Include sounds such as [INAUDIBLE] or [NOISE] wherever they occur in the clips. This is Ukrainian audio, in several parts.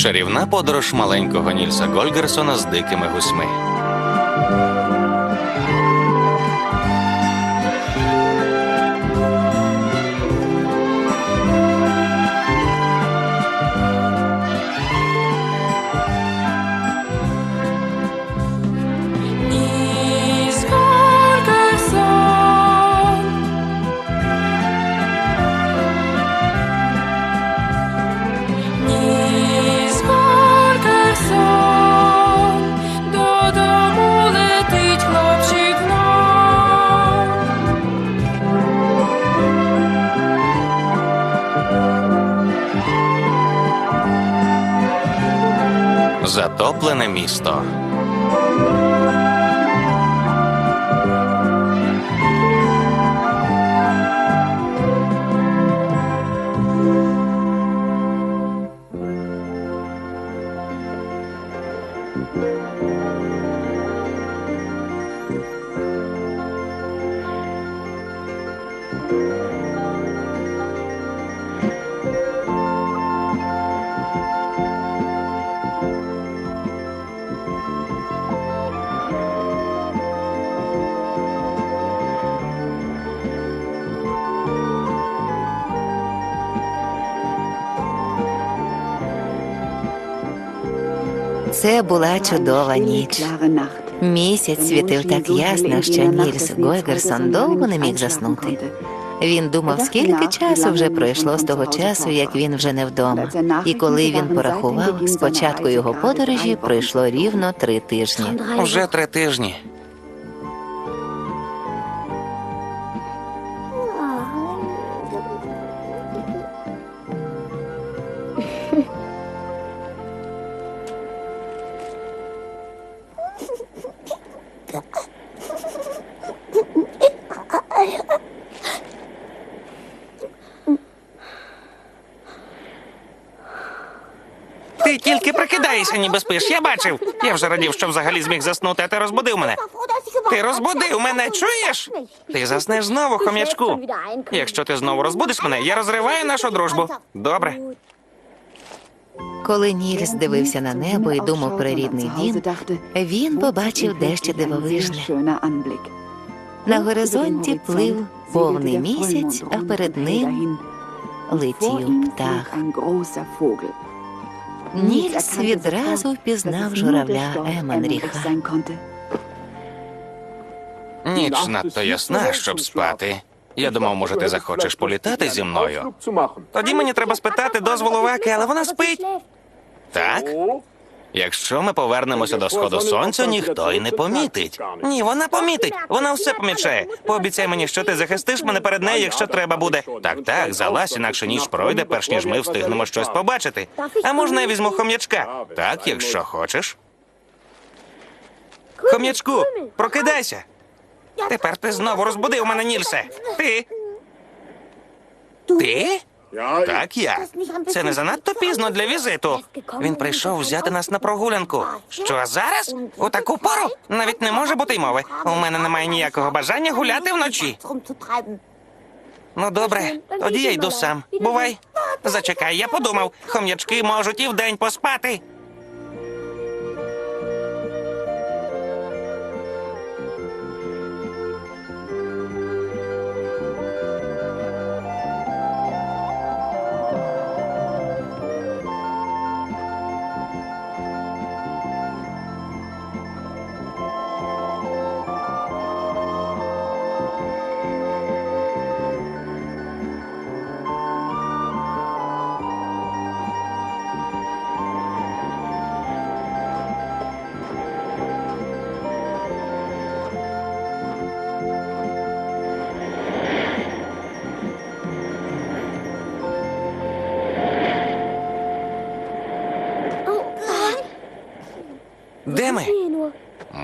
Чарівна подорож маленького Нільса Гольгерсона з дикими гусьми. Затоплене місто. Це була чудова ніч. Місяць світив так ясно, що Нільс Гойгерсон довго не міг заснути. Він думав, скільки часу вже пройшло з того часу, як він вже не вдома. І коли він порахував, з початку його подорожі пройшло рівно три тижні. Уже три тижні. Ніби спиш. Я бачив. Я вже радів, що взагалі зміг заснути, а ти розбудив мене. Ти розбудив мене, чуєш? Ти заснеш знову, хом'ячку. Якщо ти знову розбудиш мене, я розриваю нашу дружбу. Добре. Коли Нільс дивився на небо і думав про рідний дім, він побачив дещо дивовижне. На горизонті плив повний місяць, а перед ним летів птах. Нільс відразу впізнав журавля Еменріха. Ніч надто ясна, щоб спати. Я думав, може, ти захочеш політати зі мною. Тоді мені треба спитати дозволу Ваки, але вона спить. Так? Якщо ми повернемося до сходу сонця, ніхто й не помітить. Ні, вона помітить. Вона все помічає. Пообіцяй мені, що ти захистиш мене перед нею, якщо треба буде. Так, так, залазь, інакше ніч пройде, перш ніж ми встигнемо щось побачити. А можна я візьму хом'ячка? Так, якщо хочеш. Хом'ячку, прокидайся. Тепер ти знову розбудив мене, Нільсе. Ти? Ти? Так, я. Це не занадто пізно для візиту. Він прийшов взяти нас на прогулянку. Що зараз? У таку пору? Навіть не може бути й мови. У мене немає ніякого бажання гуляти вночі. Ну добре, тоді я йду сам. Бувай. Зачекай, я подумав, хом'ячки можуть і вдень поспати.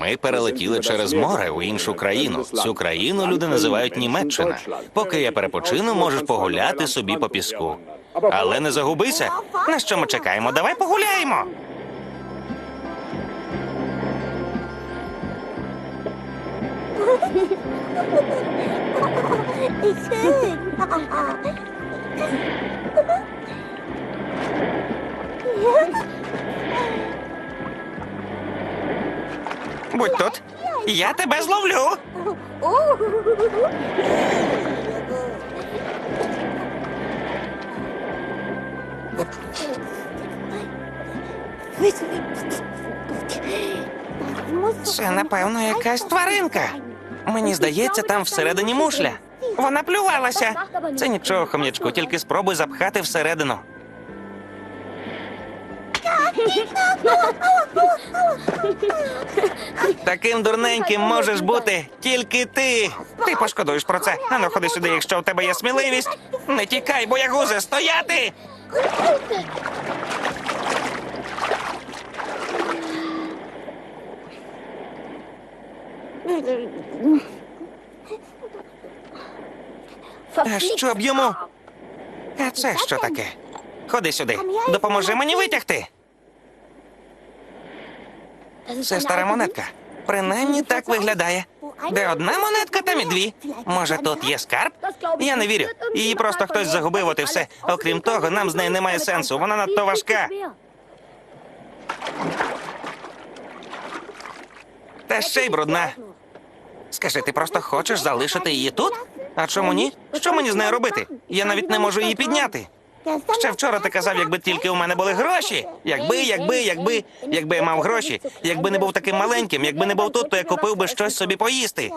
Ми перелетіли через море у іншу країну. Цю країну люди називають Німеччина. Поки я перепочину, можеш погуляти собі по піску. Але не загубися. На що ми чекаємо? Давай погуляємо. [LAUGHS] Будь тут. Я тебе зловлю. Це, напевно, якась тваринка. Мені здається, там всередині мушля. Вона плювалася. Це нічого, хом'ячку, тільки спробуй запхати всередину. Таким дурненьким можеш бути тільки ти. Ти пошкодуєш про це. Ану, ходи сюди, якщо у тебе є сміливість. Не тікай, боягузе, стояти! Що б йому? А це що таке? Ходи сюди. Допоможи мені витягти. Це стара монетка. Принаймні так виглядає. Де одна монетка, там і дві. Може, тут є скарб? Я не вірю. Її просто хтось загубив, от і все. Окрім того, нам з нею немає сенсу. Вона надто важка. Та ще й брудна. Скажи, ти просто хочеш залишити її тут? А чому ні? Що мені з нею робити? Я навіть не можу її підняти. Ще вчора ти казав, якби тільки у мене були гроші. Якби, якби, якби, якби я мав гроші, якби не був таким маленьким, якби не був тут, то я купив би щось собі поїсти.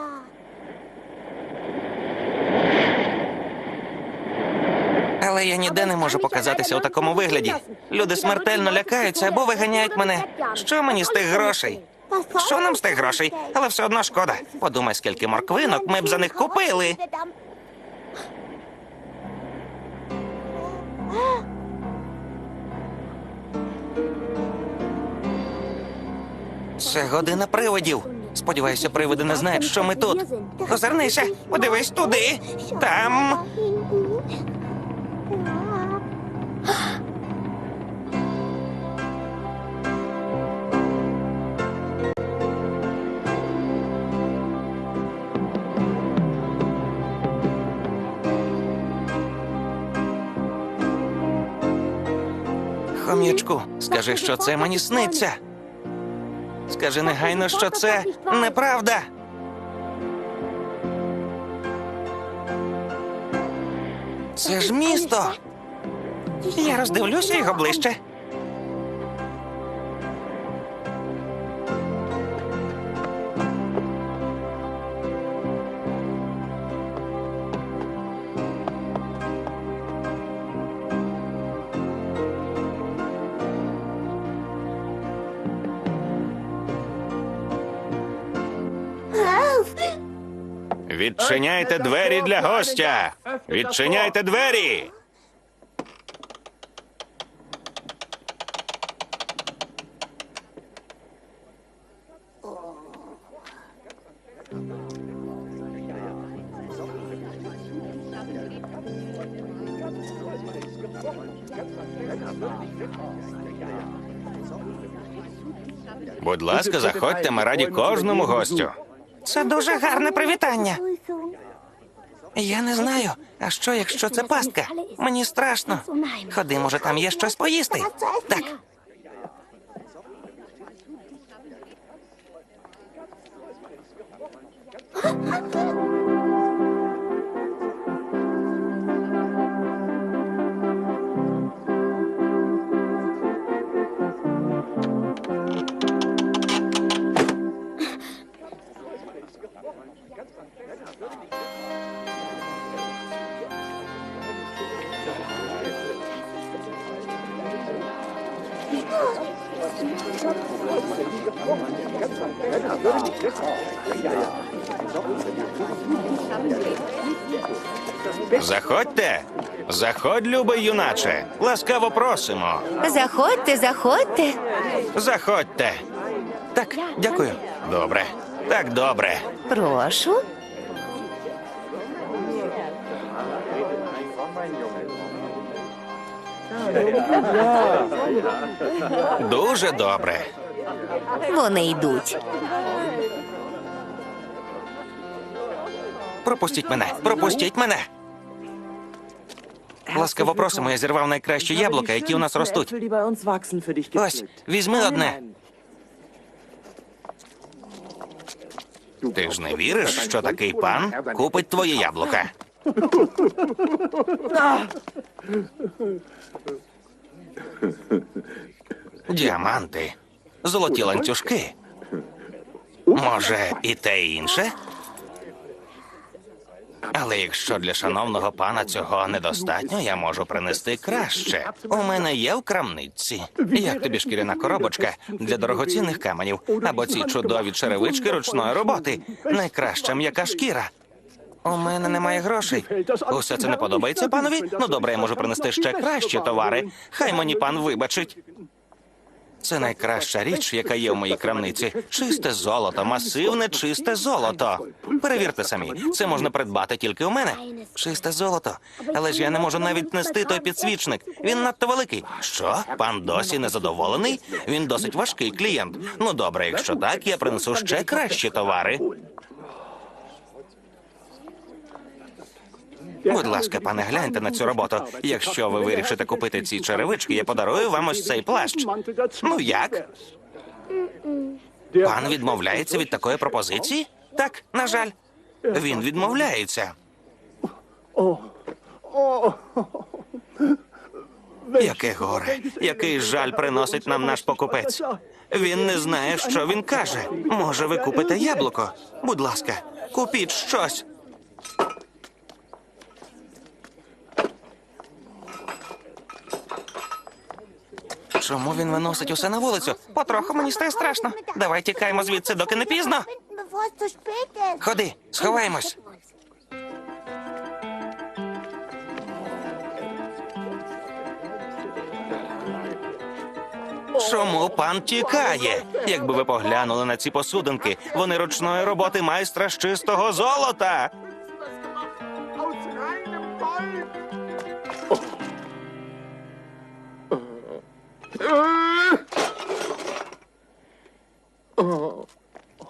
Але я ніде не можу показатися у такому вигляді. Люди смертельно лякаються або виганяють мене. Що мені з тих грошей? Що нам з тих грошей? Але все одно шкода. Подумай, скільки морквинок ми б за них купили. Це година привидів. Сподіваюся, привиди не знають, що ми тут. Озирнися, подивись туди. Там. Хом'ячку, скажи, що це мені сниться. Скажи негайно, що це неправда. Це ж місто. Я роздивлюся його ближче. Відчиняйте двері для гостя. Відчиняйте двері. Будь ласка, заходьте, ми раді кожному гостю. Це дуже гарне привітання. Я не знаю. А що, якщо це пастка? Мені страшно. Ходи, може, там є щось поїсти. Так. Заходьте. Заходь, любий юначе. Ласкаво просимо. Заходьте, заходьте. Заходьте. Так, дякую. Добре. Так, добре. Прошу. Дуже добре. Вони йдуть. Пропустіть мене. Пропустіть мене. Ласкаво просимо, я зірвав найкращі яблука, які у нас ростуть. Ось, візьми одне. Ти ж не віриш, що такий пан купить твоє яблука? Діаманти, золоті ланцюжки. Може, і те і інше? Але якщо для шановного пана цього недостатньо, я можу принести краще. У мене є в крамниці. Як тобі шкіряна коробочка для дорогоцінних каменів, або ці чудові черевички ручної роботи. Найкраща м'яка шкіра. У мене немає грошей. Усе це не подобається панові. Ну добре, я можу принести ще кращі товари. Хай мені пан вибачить. Це найкраща річ, яка є в моїй крамниці. Чисте золото, масивне чисте золото. Перевірте самі, це можна придбати тільки у мене. Чисте золото. Але ж я не можу навіть нести той підсвічник. Він надто великий. Що? Пан досі незадоволений? Він досить важкий клієнт. Ну добре, якщо так, я принесу ще кращі товари. Будь ласка, пане, гляньте на цю роботу. Якщо ви вирішите купити ці черевички, я подарую вам ось цей плащ. Ну як? Пан відмовляється від такої пропозиції? Так, на жаль. Він відмовляється. Яке горе, який жаль приносить нам наш покупець. Він не знає, що він каже. Може, ви купите яблуко? Будь ласка, купіть щось. Чому він виносить усе на вулицю? Потроху мені стає страшно. Давай тікаємо звідси, доки не пізно. Ходи, сховаємось. Чому пан тікає? Якби ви поглянули на ці посудинки, вони ручної роботи майстра з чистого золота.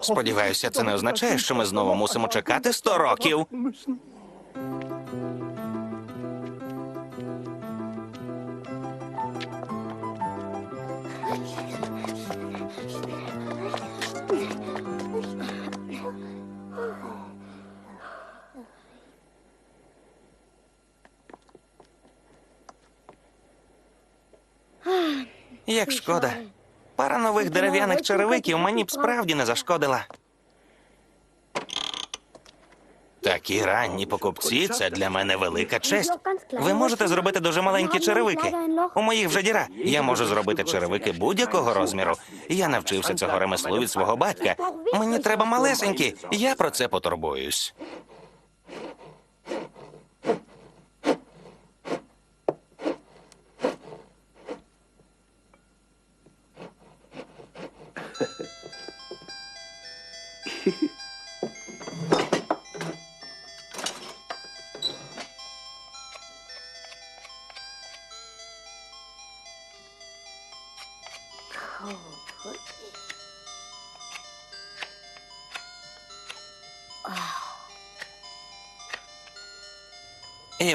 Сподіваюся, це не означає, що ми знову мусимо чекати сто років. Як шкода. Пара нових дерев'яних черевиків мені б справді не зашкодила. Такі ранні покупці це для мене велика честь. Ви можете зробити дуже маленькі черевики. У моїх вже діра. Я можу зробити черевики будь-якого розміру. Я навчився цього ремеслу від свого батька. Мені треба малесенькі. Я про це потурбуюсь.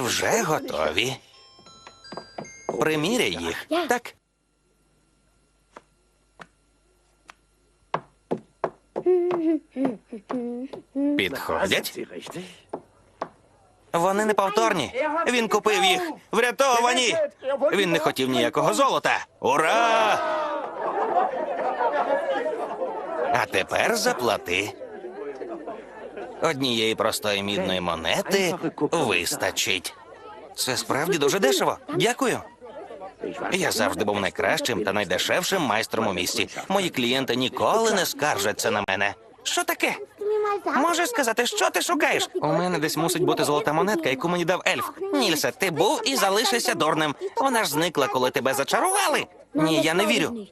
Вже готові. Приміряй їх. Так. Підходять. Вони неповторні. Він купив їх. Врятовані. Він не хотів ніякого золота. Ура! А тепер заплати. Однієї простої мідної монети вистачить. Це справді дуже дешево. Дякую. Я завжди був найкращим та найдешевшим майстром у місті. Мої клієнти ніколи не скаржаться на мене. Що таке? Можеш сказати, що ти шукаєш? У мене десь мусить бути золота монетка, яку мені дав ельф. Нільсе, ти був і залишишся дурним. Вона ж зникла, коли тебе зачарували. Ні, я не вірю.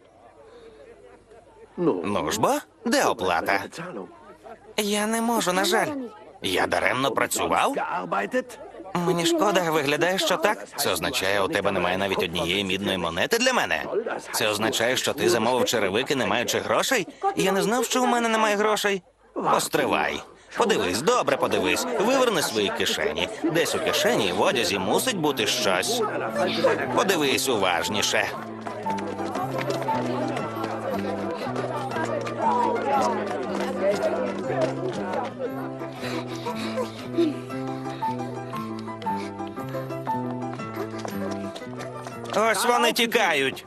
Ну ж бо, де оплата? Я не можу, на жаль. Я даремно працював. Мені шкода, виглядає, що так. Це означає, у тебе немає навіть однієї мідної монети для мене. Це означає, що ти замовив черевики, не маючи грошей. Я не знав, що у мене немає грошей. Постривай. Подивись, добре подивись. Виверни свої кишені. Десь у кишені в одязі мусить бути щось. Подивись уважніше. Ось вони тікають.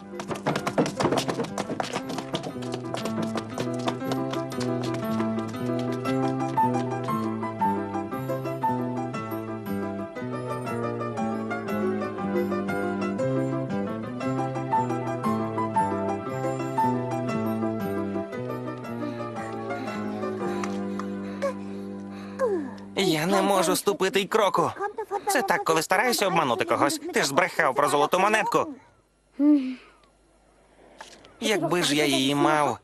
Не можу ступити й кроку. Це так, коли стараєшся обманути когось. Ти ж збрехав про золоту монетку. Якби ж я її мав.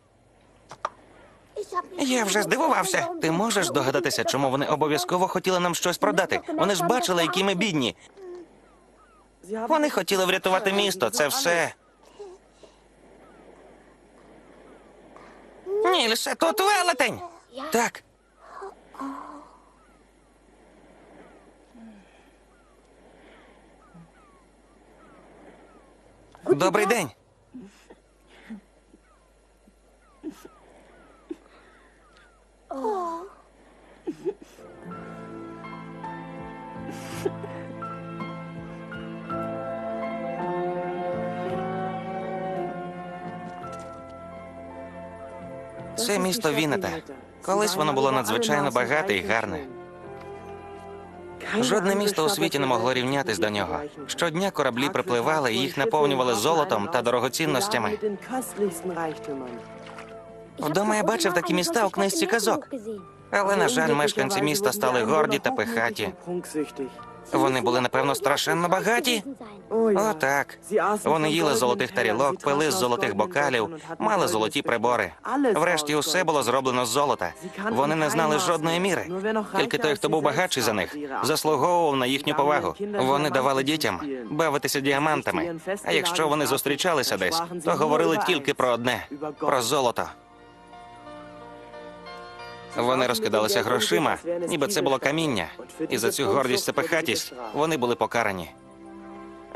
Я вже здивувався. Ти можеш догадатися, чому вони обов'язково хотіли нам щось продати? Вони ж бачили, які ми бідні. Вони хотіли врятувати місто, це все. Нільсе, тут велетень. Так. Добрий день. Це місто Вінета. Колись воно було надзвичайно багате і гарне. Жодне місто у світі не могло рівнятись до нього. Щодня кораблі припливали і їх наповнювали золотом та дорогоцінностями. Вдома я бачив такі міста у книжці казок. Але, на жаль, мешканці міста стали горді та пихаті. Вони були, напевно, страшенно багаті. О, так. Вони їли золотих тарілок, пили з золотих бокалів, мали золоті прибори. Врешті усе було зроблено з золота. Вони не знали жодної міри. Тільки той, хто був багатший за них, заслуговував на їхню повагу. Вони давали дітям бавитися діамантами. А якщо вони зустрічалися десь, то говорили тільки про одне про золото. Вони розкидалися грошима, ніби це було каміння. І за цю гордість та пихатість вони були покарані.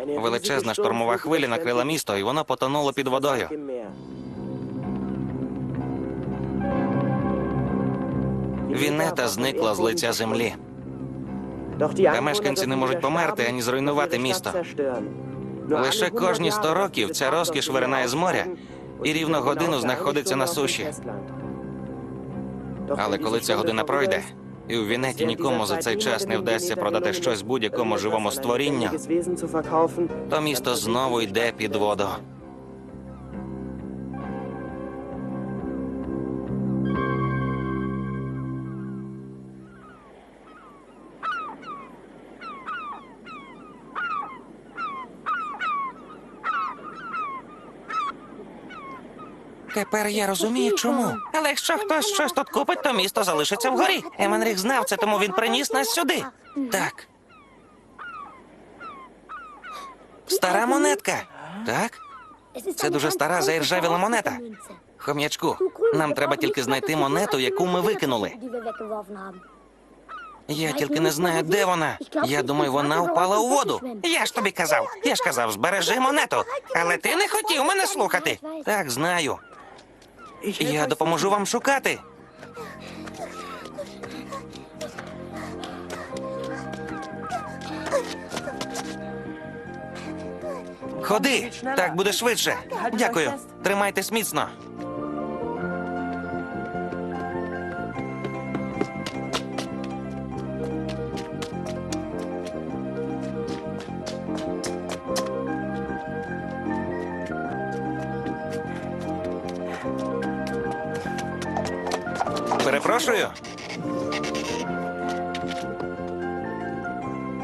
Величезна штормова хвиля накрила місто, і воно потонуло під водою. Вінета зникла з лиця землі. Та мешканці не можуть померти ані зруйнувати місто. Лише кожні сто років ця розкіш виринає з моря і рівно годину знаходиться на суші. Але коли ця година пройде, і у Вінеті нікому за цей час не вдасться продати щось будь-якому живому створінню, то місто знову йде під воду. Тепер я розумію, чому. Але якщо хтось щось тут купить, то місто залишиться вгорі. Еменріх знав це, тому він приніс нас сюди. Так. Стара монетка. Так? Це дуже стара заіржавіла монета. Хом'ячку, нам треба тільки знайти монету, яку ми викинули. Я тільки не знаю, де вона. Я думаю, вона впала у воду. Я ж тобі казав. Я ж казав, збережи монету. Але ти не хотів мене слухати. Так, знаю. Я допоможу вам шукати. Ходи, так буде швидше. Дякую. Тримайтесь міцно. Перепрошую.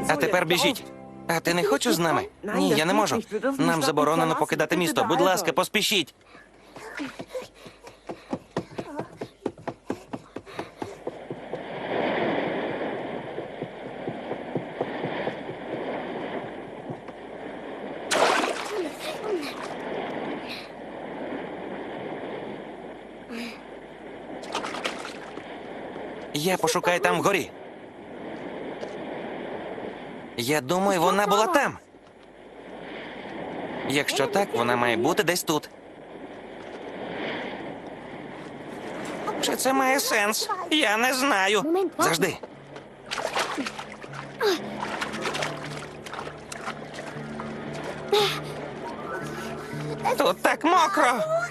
А тепер біжіть. А ти не хочеш з нами? Ні, я не можу. Нам заборонено покидати місто. Будь ласка, поспішіть. Я пошукаю там вгорі. Я думаю, вона була там. Якщо так, вона має бути десь тут. Чи це має сенс? Я не знаю. Завжди. Тут так мокро.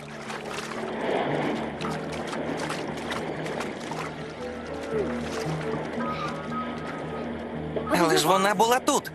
Але ж вона була тут.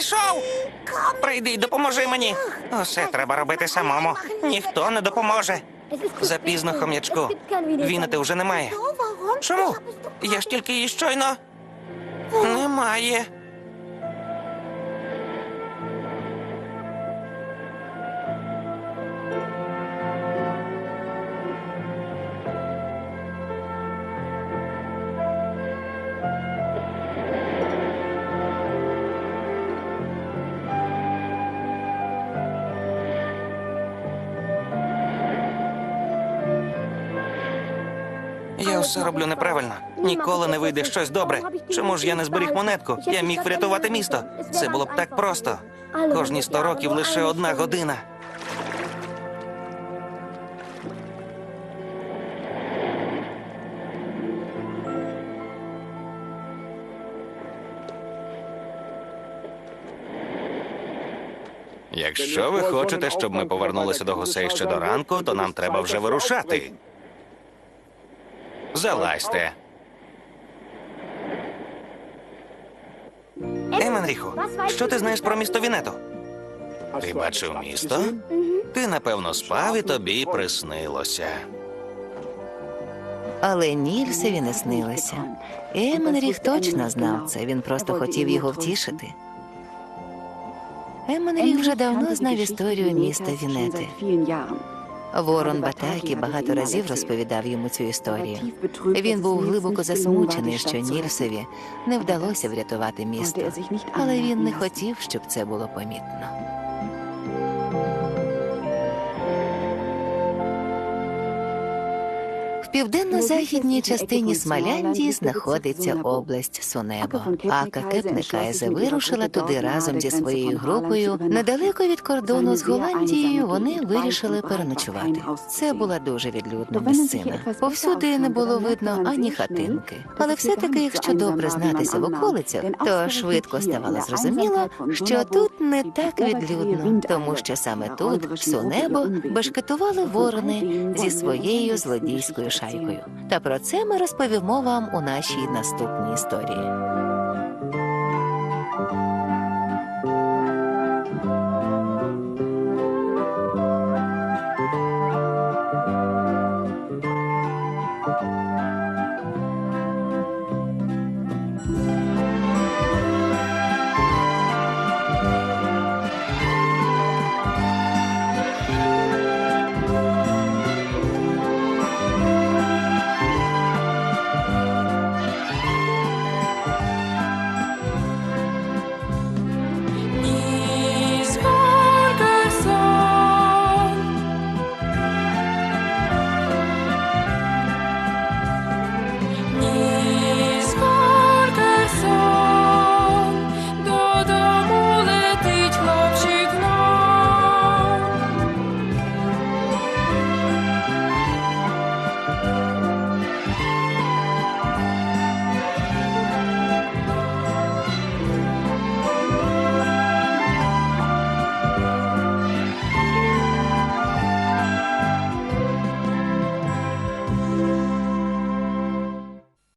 Знайшов. Прийди допоможи мені. Усе треба робити самому. Ніхто не допоможе. Запізно, хом'ячку. Вінити вже немає. Чому? Я ж тільки її щойно. Немає. Я все роблю неправильно. Ніколи не вийде щось добре. Чому ж я не зберіг монетку? Я міг врятувати місто. Це було б так просто. Кожні сто років лише одна година. Якщо ви хочете, щоб ми повернулися до гусей ще до ранку, то нам треба вже вирушати. Залазьте. Еменріху, що ти знаєш про місто Вінето? Ти бачив місто? Ти, напевно, спав і тобі приснилося. Але Нільсові не снилося. Еменріх точно знав це, він просто хотів його втішити. Еменріх вже давно знав історію міста Вінети. Ворон Батакі багато разів розповідав йому цю історію. Він був глибоко засмучений, що Нільсові не вдалося врятувати місто, але він не хотів, щоб це було помітно. Південно-західній частині Смоляндії знаходиться область Сунебо. Ака Кепнекайзе вирушила туди разом зі своєю групою. Недалеко від кордону з Голландією вони вирішили переночувати. Це була дуже відлюдна місцина. Повсюди не було видно ані хатинки. Але все-таки, якщо добре знатися в околицях, то швидко ставало зрозуміло, що тут не так відлюдно, тому що саме тут, в Сунебо, бешкетували ворони зі своєю злодійською шайкою. Та про це ми розповімо вам у нашій наступній історії.